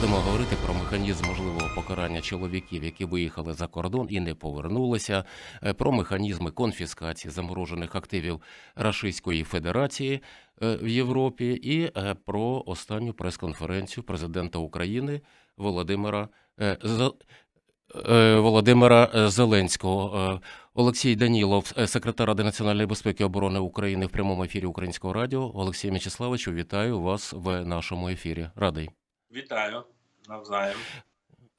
Будемо говорити про механізм можливого покарання чоловіків, які виїхали за кордон і не повернулися, е, про механізми конфіскації заморожених активів Рашистської Федерації е, в Європі, і е, про останню прес-конференцію президента України Володимира Володимира Зеленського. Олексій Данілов, секретар Ради національної безпеки і оборони України в прямому ефірі Українського радіо. Олексій Мячеславовичу, вітаю вас в нашому ефірі. Радий. Вітаю навзаєм.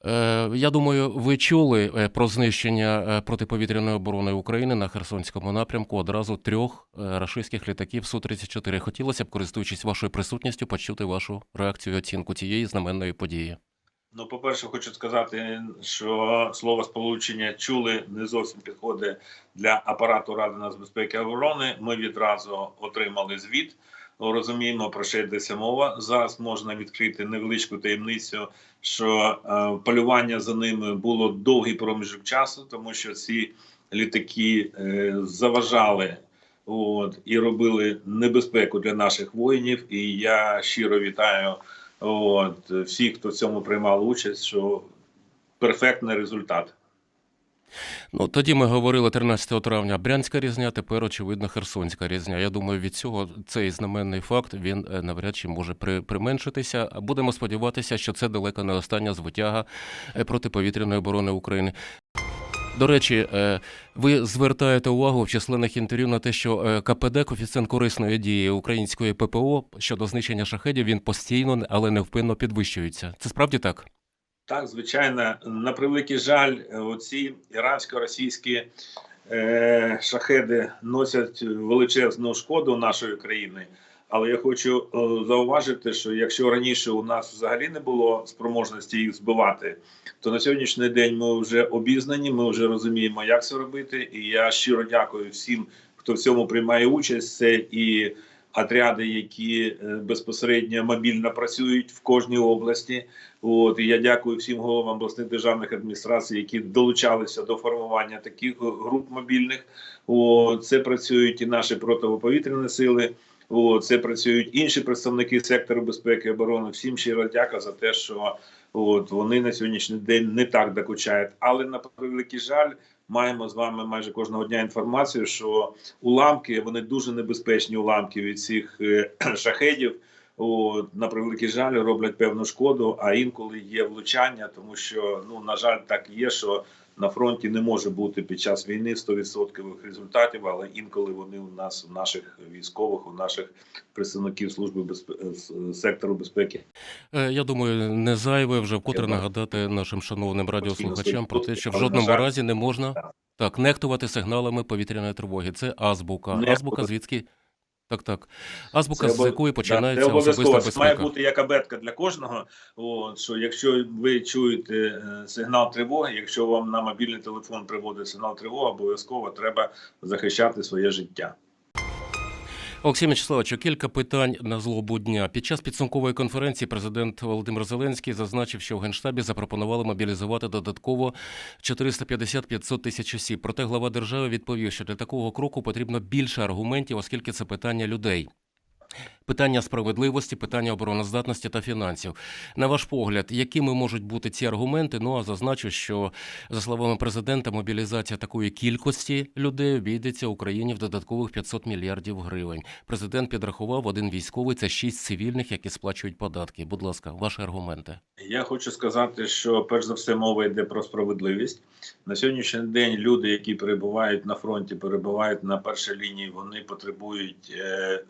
Е, Я думаю, ви чули е, про знищення е, протиповітряної оборони України на Херсонському напрямку одразу трьох рашистських літаків Су-34. Хотілося б, користуючись вашою присутністю, почути вашу реакцію і оцінку цієї знаменної події. Ну, по-перше, хочу сказати, що слово сполучення чули не зовсім підходить для апарату Ради нацбезпеки і оборони. Ми відразу отримали звіт. Розуміємо, про що йдеться мова. Зараз можна відкрити невеличку таємницю, що е, полювання за ними було довгий проміжок часу, тому що ці літаки е, заважали от, і робили небезпеку для наших воїнів. І я щиро вітаю от, всіх, хто в цьому приймав участь, що перфектний результат. Ну тоді ми говорили 13 травня Брянська різня, тепер очевидно Херсонська різня. Я думаю, від цього цей знаменний факт він е, навряд чи може при, применшитися. Будемо сподіватися, що це далеко не остання звитяга е, протиповітряної оборони України. До речі, е, ви звертаєте увагу в численних інтерв'ю на те, що КПД, коефіцієнт корисної дії української ППО щодо знищення шахедів, він постійно, але невпинно підвищується. Це справді так? Так, звичайно, на превеликий жаль, оці ірансько-російські е, шахеди носять величезну шкоду нашої країни. Але я хочу е, зауважити, що якщо раніше у нас взагалі не було спроможності їх збивати, то на сьогоднішній день ми вже обізнані, ми вже розуміємо, як це робити. І я щиро дякую всім, хто в цьому приймає участь. Це і отряди, які е, безпосередньо мобільно працюють в кожній області. От і я дякую всім головам обласних державних адміністрацій, які долучалися до формування таких груп мобільних. От, це працюють і наші протиповітряні сили. От, це працюють інші представники сектору безпеки і оборони. Всім щиро дяка за те, що от вони на сьогоднішній день не так докучають. Але на превеликий жаль, маємо з вами майже кожного дня інформацію, що уламки вони дуже небезпечні уламки від цих е, шахедів. От, на превеликий жаль, роблять певну шкоду, а інколи є влучання, тому що ну на жаль, так є, що на фронті не може бути під час війни 100% результатів, але інколи вони у нас, у наших військових, у наших представників служби безпеки сектору безпеки. Е, Я думаю, не зайве вже вкотре нагадати нашим шановним радіослухачам про те, що в жодному разі не можна так. так нехтувати сигналами повітряної тривоги. Це азбука. Азбука звідки так, так. Азбука, Це з якої починається це обов'язково. Це має бути як абетка для кожного. От, що якщо ви чуєте е, сигнал тривоги, якщо вам на мобільний телефон приводить сигнал тривоги, обов'язково треба захищати своє життя. Олексій Мячеславовичу, кілька питань на злобу дня. Під час підсумкової конференції президент Володимир Зеленський зазначив, що в Генштабі запропонували мобілізувати додатково 450-500 тисяч осіб. Проте глава держави відповів, що для такого кроку потрібно більше аргументів, оскільки це питання людей. Питання справедливості, питання обороноздатності та фінансів. На ваш погляд, якими можуть бути ці аргументи? Ну а зазначу, що за словами президента, мобілізація такої кількості людей обійдеться Україні в додаткових 500 мільярдів гривень. Президент підрахував один військовий це шість цивільних, які сплачують податки. Будь ласка, ваші аргументи. Я хочу сказати, що перш за все мова йде про справедливість. На сьогоднішній день люди, які перебувають на фронті, перебувають на першій лінії, вони потребують е,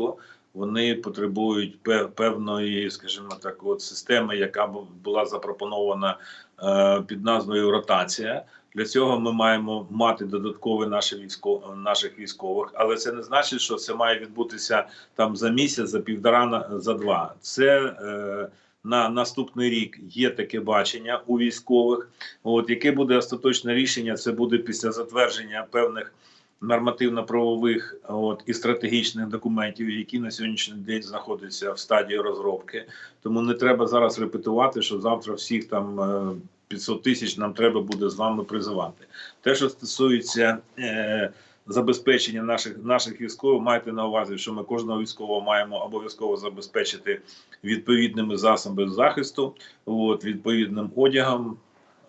відпочинку. Вони потребують певної, скажімо так, от системи, яка була запропонована е, під назвою ротація. Для цього ми маємо мати додаткові наші військо, наших військових, але це не значить, що це має відбутися там за місяць, за півтора, за два. Це е, на наступний рік є таке бачення у військових. От яке буде остаточне рішення? Це буде після затвердження певних нормативно-правових от і стратегічних документів, які на сьогоднішній день знаходяться в стадії розробки. Тому не треба зараз репетувати, що завтра всіх там. е, 500 тисяч нам треба буде з вами призивати. Те, що стосується е, забезпечення наших наших військових. Майте на увазі, що ми кожного військового маємо обов'язково забезпечити відповідними засобами захисту, от, відповідним одягом,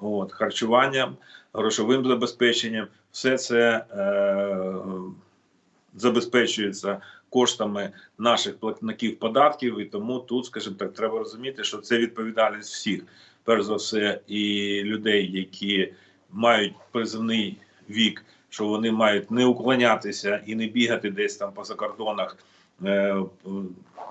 от, харчуванням, грошовим забезпеченням. Все це е, забезпечується коштами наших платників податків, і тому тут, скажімо так, треба розуміти, що це відповідальність всіх, перш за все, і людей, які мають призивний вік, що вони мають не уклонятися і не бігати десь там по закордонах е,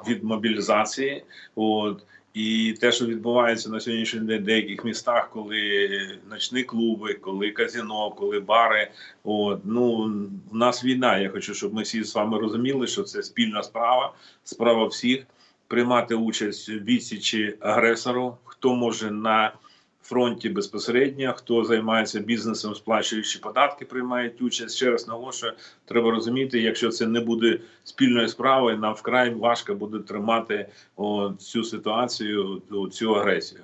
від мобілізації. От. І те, що відбувається на сьогоднішній день в деяких містах, коли ночні клуби, коли казино, коли бари. От ну в нас війна. Я хочу, щоб ми всі з вами розуміли, що це спільна справа, справа всіх приймати участь в відсічі агресору. Хто може на фронті безпосередньо, хто займається бізнесом, сплачуючи податки, приймають участь. Ще раз наголошую, треба розуміти, якщо це не буде спільною справою, нам вкрай важко буде тримати о, цю ситуацію, о, цю агресію.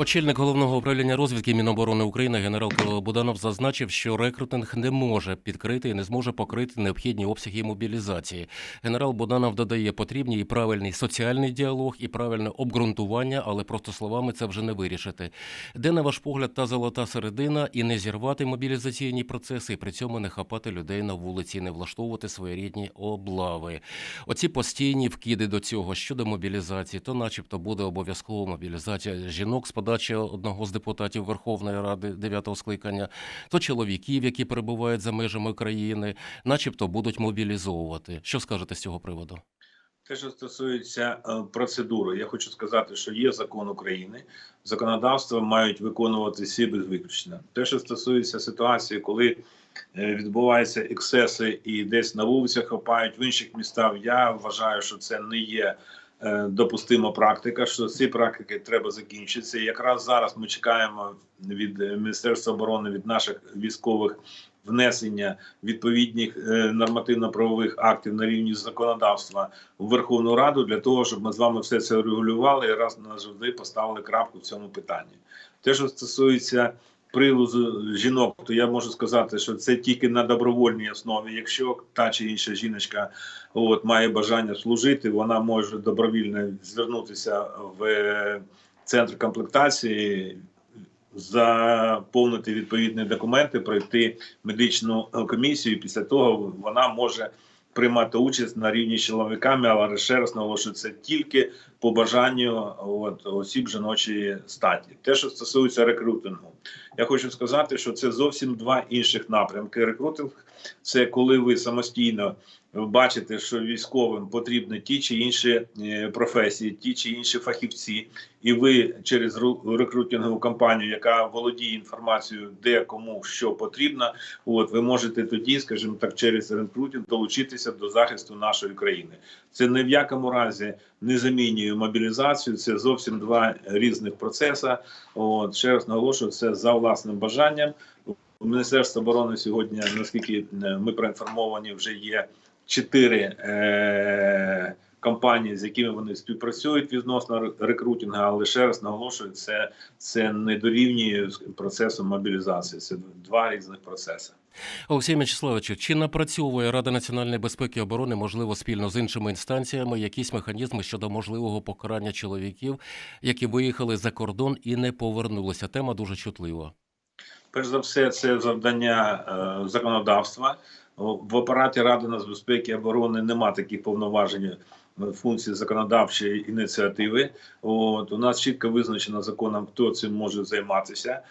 Очільник головного управління розвідки Міноборони України генерал Буданов зазначив, що рекрутинг не може підкрити і не зможе покрити необхідні обсяги мобілізації. Генерал Буданов додає потрібні і правильний соціальний діалог, і правильне обґрунтування, але просто словами це вже не вирішити. Де на ваш погляд та золота середина і не зірвати мобілізаційні процеси, і при цьому не хапати людей на вулиці, не влаштовувати своєрідні облави. Оці постійні вкиди до цього щодо мобілізації, то, начебто, буде обов'язково мобілізація жінок з подачі одного з депутатів Верховної Ради дев'ятого скликання, то чоловіків, які перебувають за межами країни, начебто будуть мобілізовувати. Що скажете з цього приводу? Те, що стосується е, процедури, я хочу сказати, що є закон України, законодавство мають виконувати всі без виключення. Те, що стосується ситуації, коли е, відбуваються ексеси і десь на вулицях хапають в інших містах, я вважаю, що це не є допустима практика. Що ці практики треба закінчитися. Якраз зараз ми чекаємо від е, Міністерства оборони від наших військових внесення відповідних е, нормативно-правових актів на рівні законодавства в Верховну Раду для того, щоб ми з вами все це регулювали і раз назавжди поставили крапку в цьому питанні. Те, що стосується привозу жінок, то я можу сказати, що це тільки на добровольній основі. Якщо та чи інша жіночка от має бажання служити, вона може добровільно звернутися в е, центр комплектації. Заповнити відповідні документи, пройти медичну комісію. і Після того вона може приймати участь на рівні з чоловіками, але ще раз наголошую, це тільки по бажанню от, осіб жіночої статі. Те, що стосується рекрутингу, я хочу сказати, що це зовсім два інших напрямки. Рекрутинг це коли ви самостійно бачите, що військовим потрібні ті чи інші е, професії, ті чи інші фахівці, і ви через ру- рекрутингову кампанію, яка володіє інформацією, де кому що потрібно, от ви можете тоді, скажімо так, через рекрутинг долучитися до захисту нашої країни. Це ні в якому разі не замінює мобілізацію. Це зовсім два різних процеси. От ще раз наголошую, це за власним бажанням. Міністерство оборони сьогодні, наскільки е, ми проінформовані, вже є чотири е- компанії, з якими вони співпрацюють відносно ре- рекрутингу, але ще раз наголошую, це, це не дорівнює процесу мобілізації. Це два різних процеси. Олексій Мячеславовичу, чи напрацьовує Рада національної безпеки і оборони, можливо, спільно з іншими інстанціями, якісь механізми щодо можливого покарання чоловіків, які виїхали за кордон і не повернулися? Тема дуже чутлива. Перш за все, це завдання е, законодавства. В апараті Ради нацбезпеки і оборони нема таких повноважень е, функцій законодавчої ініціативи. От у нас чітко визначено законом, хто цим може займатися.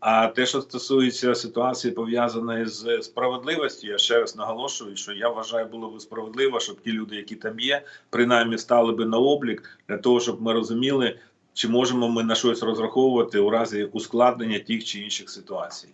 А те, що стосується ситуації пов'язаної з справедливістю, я ще раз наголошую, що я вважаю, було б справедливо, щоб ті люди, які там є, принаймні стали би на облік для того, щоб ми розуміли, чи можемо ми на щось розраховувати у разі ускладнення тих чи інших ситуацій.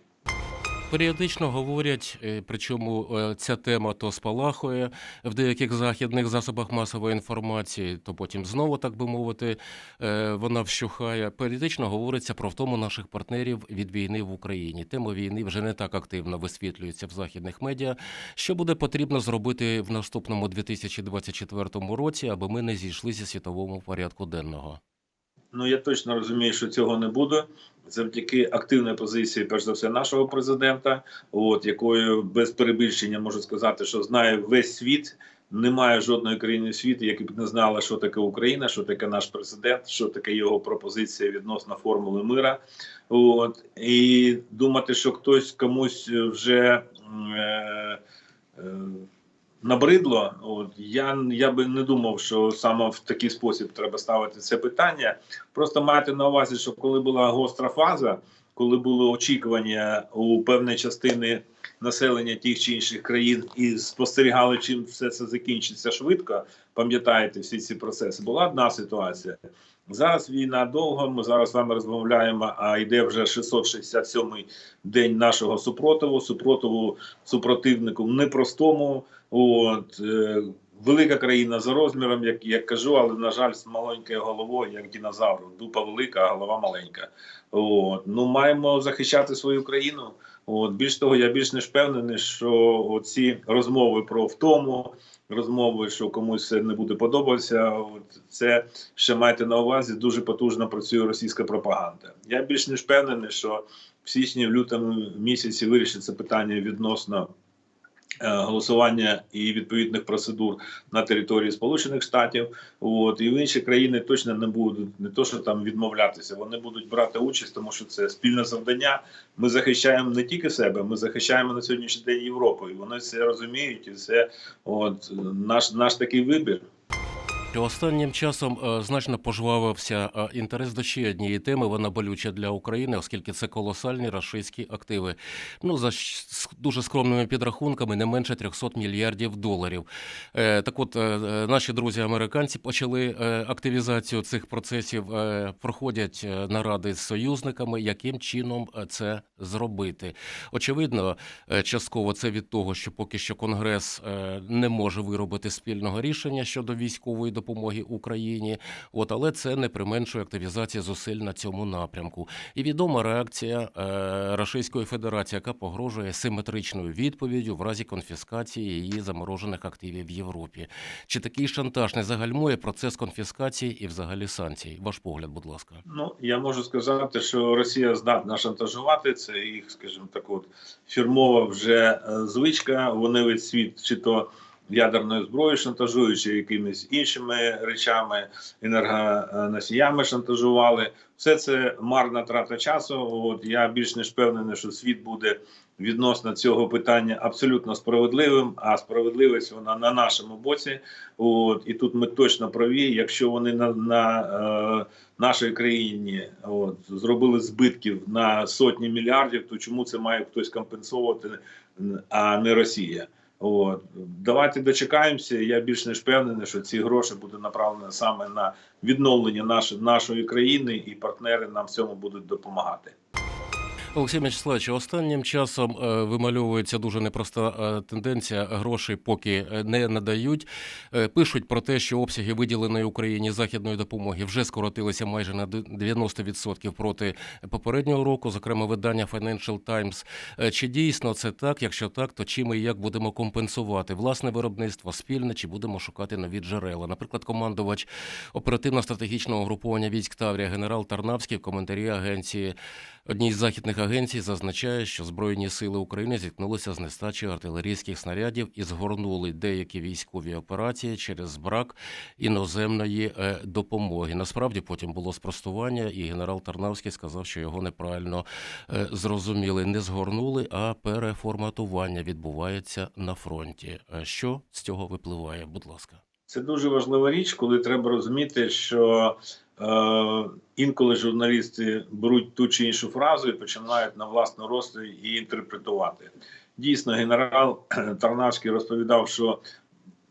Періодично говорять, е, причому е, ця тема то спалахує в деяких західних засобах масової інформації, то потім знову, так би мовити, е, вона вщухає. Періодично говориться про втому наших партнерів від війни в Україні. Тема війни вже не так активно висвітлюється в західних медіа. Що буде потрібно зробити в наступному 2024 році, аби ми не зійшли зі світового порядку денного? Ну я точно розумію, що цього не буде. Завдяки активної позиції, перш за все, нашого президента, от якою без перебільшення можу сказати, що знає весь світ. Немає жодної країни світу, яка б не знала, що таке Україна, що таке наш президент, що таке його пропозиція відносно формули мира. От і думати, що хтось комусь вже е, е, набридло. От я, я би не думав, що саме в такий спосіб треба ставити це питання. Просто мати на увазі, що коли була гостра фаза, коли було очікування у певної частини населення тих чи інших країн і спостерігали, чим все це закінчиться швидко. Пам'ятаєте всі ці процеси? Була одна ситуація. Зараз війна довго. Ми зараз з вами розмовляємо. А йде вже 667-й день нашого супротиву. Супротиву супротивнику непростому. От е, велика країна за розміром, як як кажу, але на жаль, з маленькою головою, як динозавр. Дупа велика, а голова маленька. От ну маємо захищати свою країну. От більш того, я більш ніж впевнений, що оці розмови про втому, розмови, що комусь це не буде подобатися. Це ще майте на увазі. Дуже потужно працює російська пропаганда. Я більш ніж впевнений, що в січні, в лютому місяці вирішиться питання відносно. Е, Голосування і відповідних процедур на території Сполучених Штатів, от і в інші країни точно не будуть не то, що там відмовлятися, вони будуть брати участь, тому що це спільне завдання. Ми захищаємо не тільки себе, ми захищаємо на сьогоднішній день Європу, і вони це розуміють, і це от наш наш такий вибір. Останнім часом е, значно пожвавився е, інтерес до ще однієї теми. Вона болюча для України, оскільки це колосальні рашистські активи. Ну за дуже скромними підрахунками, не менше 300 мільярдів доларів. Е, Так, от наші друзі американці почали активізацію цих процесів, проходять наради з союзниками, яким чином це зробити. Очевидно, частково це від того, що поки що Конгрес не може виробити спільного рішення щодо військової допомоги Україні. От, але це не применшує активізації зусиль на цьому напрямку. І відома реакція е, Російської Федерації, яка погрожує симетричною відповіддю в разі конфіскації її заморожених активів в Європі. Чи такий шантаж не загальмує процес конфіскації і взагалі санкцій? Ваш погляд, будь ласка. Ну я можу сказати, що Росія здатна шантажувати. Це їх, скажімо так, от фірмова вже е, звичка. Вони весь світ чи то ядерною зброєю шантажують, чи якимись іншими речами, енергоносіями шантажували. Все це марна трата часу. От я більш ніж впевнений, що світ буде відносно цього питання абсолютно справедливим. А справедливість вона на нашому боці. От і тут ми точно праві. Якщо вони на, на е, нашій країні от, зробили збитків на сотні мільярдів, то чому це має хтось компенсувати, а не Росія? От давайте дочекаємося. Я більш ніж впевнений, що ці гроші будуть направлені саме на відновлення нашої нашої країни, і партнери нам в цьому будуть допомагати. Олексій Мячеславович, останнім часом е, вимальовується дуже непроста е, тенденція. Грошей поки е, не надають. Пишуть про те, що обсяги виділеної Україні західної допомоги вже скоротилися майже на д- 90% проти попереднього року. Зокрема, видання Financial Times. Чи дійсно це так? Якщо так, то чим і як будемо компенсувати власне виробництво спільне, чи будемо шукати нові джерела? Наприклад, командувач оперативно-стратегічного угруповання військ Таврія генерал Тарнавський в коментарі агенції одній з західних агенцій зазначає, що Збройні сили України зіткнулися з нестачею артилерійських снарядів і згорнули деякі військові операції через брак іноземної е, допомоги. Насправді потім було спростування, і генерал Тарнавський сказав, що його неправильно е, зрозуміли. Не згорнули, а переформатування відбувається на фронті. Е, Що з цього випливає? Будь ласка. Це дуже важлива річ, коли треба розуміти, що інколи журналісти беруть ту чи іншу фразу і починають на власну розсуд її інтерпретувати. Дійсно, генерал Тарнавський розповідав, що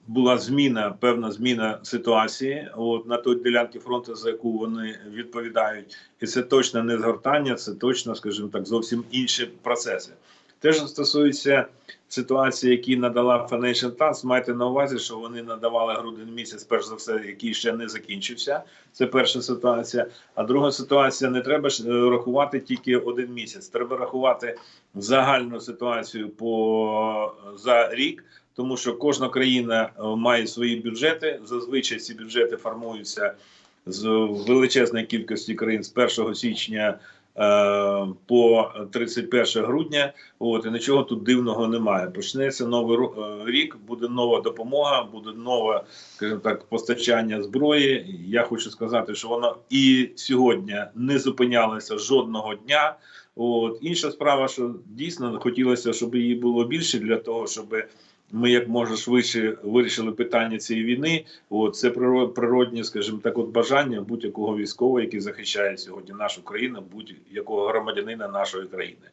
була зміна, певна зміна ситуації от на той ділянці фронту, за яку вони відповідають, і це точно не згортання, це точно, скажімо так, зовсім інші процеси. Те, що стосується ситуації, які надала Financial Times, майте на увазі, що вони надавали грудень місяць, перш за все, який ще не закінчився. Це перша ситуація. А друга ситуація не треба е, рахувати тільки один місяць. Треба рахувати загальну ситуацію по за рік. Тому що кожна країна е, має свої бюджети. Зазвичай ці бюджети формуються з величезної кількості країн з 1 січня е, по 31 грудня. От і нічого тут дивного немає. Почнеться новий е, рік, буде нова допомога, буде нове, скажімо так, постачання зброї. Я хочу сказати, що воно і сьогодні не зупинялося жодного дня. От інша справа, що дійсно хотілося, щоб її було більше для того, щоб ми як можна швидше вирішили питання цієї війни. От це приро- природнє, скажімо так, от бажання будь-якого військового, який захищає сьогодні нашу країну, будь-якого громадянина нашої країни.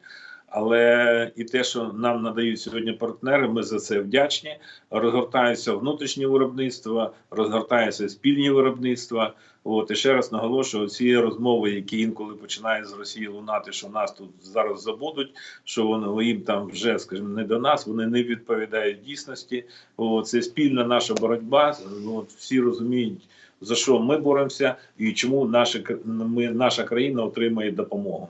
Але і те, що нам надають сьогодні партнери, ми за це вдячні. Розгортаються внутрішні виробництва, розгортаються спільні виробництва. От і ще раз наголошую, ці розмови, які інколи починають з Росії лунати, що нас тут зараз забудуть, що вони їм там вже, скажімо, не до нас, вони не відповідають дійсності. От, це спільна наша боротьба. От, всі розуміють, за що ми боремося і чому наша, ми, наша країна отримує допомогу.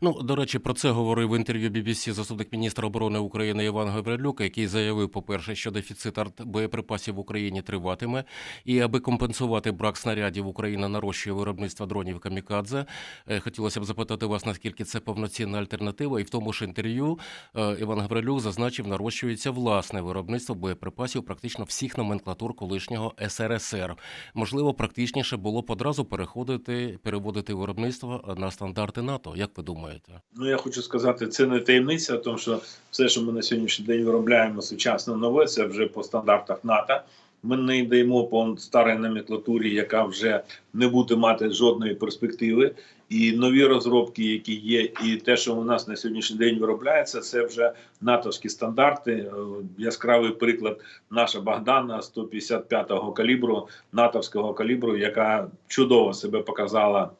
Ну, до речі, про це говорив в інтерв'ю BBC заступник міністра оборони України Іван Гаврилюк, який заявив, по-перше, що дефіцит боєприпасів в Україні триватиме, і аби компенсувати брак снарядів, Україна нарощує виробництво дронів камікадзе. Е, Хотілося б запитати вас, наскільки це повноцінна альтернатива, і в тому ж інтерв'ю е, Іван Гаврилюк зазначив, нарощується власне виробництво боєприпасів практично всіх номенклатур колишнього СРСР. Можливо, практичніше було б одразу переходити, переводити виробництво на стандарти НАТО. Як ви думаєте? Ну я хочу сказати, це не таємниця, тому що все, що ми на сьогоднішній день виробляємо сучасне нове, це вже по стандартах НАТО. Ми не йдемо по старій номенклатурі, яка вже не буде мати жодної перспективи. І нові розробки, які є, і те, що у нас на сьогоднішній день виробляється, це вже натовські стандарти. Е, Яскравий приклад наша Богдана 155-го калібру, натовського калібру, яка чудово себе показала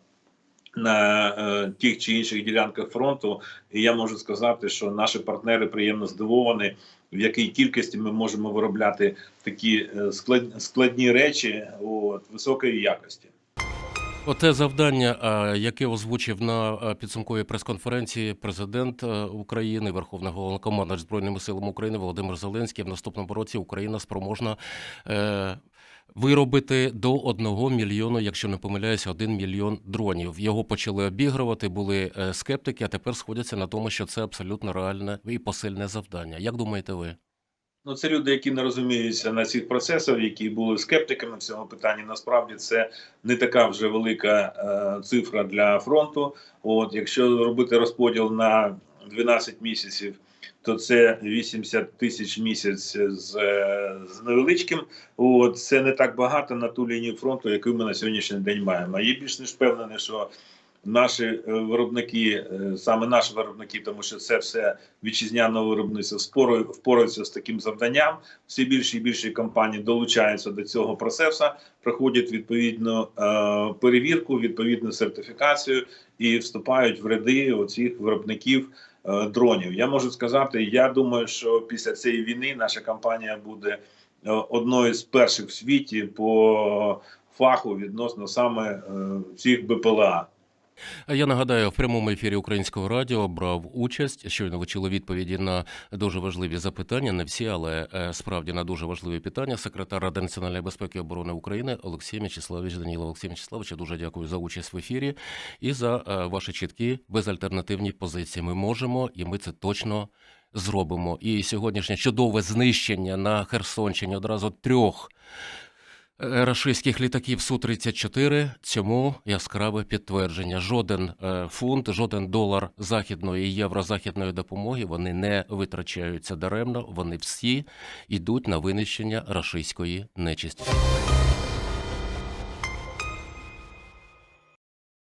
на е, тих чи інших ділянках фронту, і я можу сказати, що наші партнери приємно здивовані, в якій кількості ми можемо виробляти такі е, склад- складні речі от, високої якості. Оте завдання, яке озвучив на підсумковій прес-конференції президент е, України, Верховний Головнокомандувач Збройними силами України Володимир Зеленський. В наступному році Україна спроможна е, виробити до одного мільйону, якщо не помиляюся, один мільйон дронів. Його почали обігрувати, були е, скептики, а тепер сходяться на тому, що це абсолютно реальне і посильне завдання. Як думаєте ви? Ну, це люди, які не розуміються на цих процесах, які були скептиками в цьому питанні. Насправді це не така вже велика е, цифра для фронту. От якщо робити розподіл на 12 місяців, то це 80 тисяч місяць з, з невеличким. От це не так багато на ту лінію фронту, яку ми на сьогоднішній день маємо. Є більш ніж впевнений, що наші е, виробники, е, саме наші виробники, тому що це все вітчизняне виробництво спору- впораються з таким завданням. Всі більші і більші компанії долучаються до цього процесу, проходять відповідну е, перевірку, відповідну сертифікацію і вступають в ряди оцих виробників дронів. Я можу сказати, я думаю, що після цієї війни наша компанія буде е, одною з перших в світі по фаху відносно саме цих всіх БПЛА. Я нагадаю, в прямому ефірі Українського радіо брав участь. Щойно ви чули відповіді на дуже важливі запитання. Не всі, але е, справді на дуже важливі питання. Секретар Ради національної безпеки і оборони України Олексій Мячеславович Даніло Олексій Мячеславович, дуже дякую за участь в ефірі і за е, ваші чіткі безальтернативні позиції. Ми можемо, і ми це точно зробимо. І сьогоднішнє чудове знищення на Херсонщині одразу трьох. Е, Рашистських літаків Су-34 цьому яскраве підтвердження. Жоден е, фунт, жоден долар західної і єврозахідної допомоги вони не витрачаються даремно. Вони всі йдуть на винищення рашистської нечисті.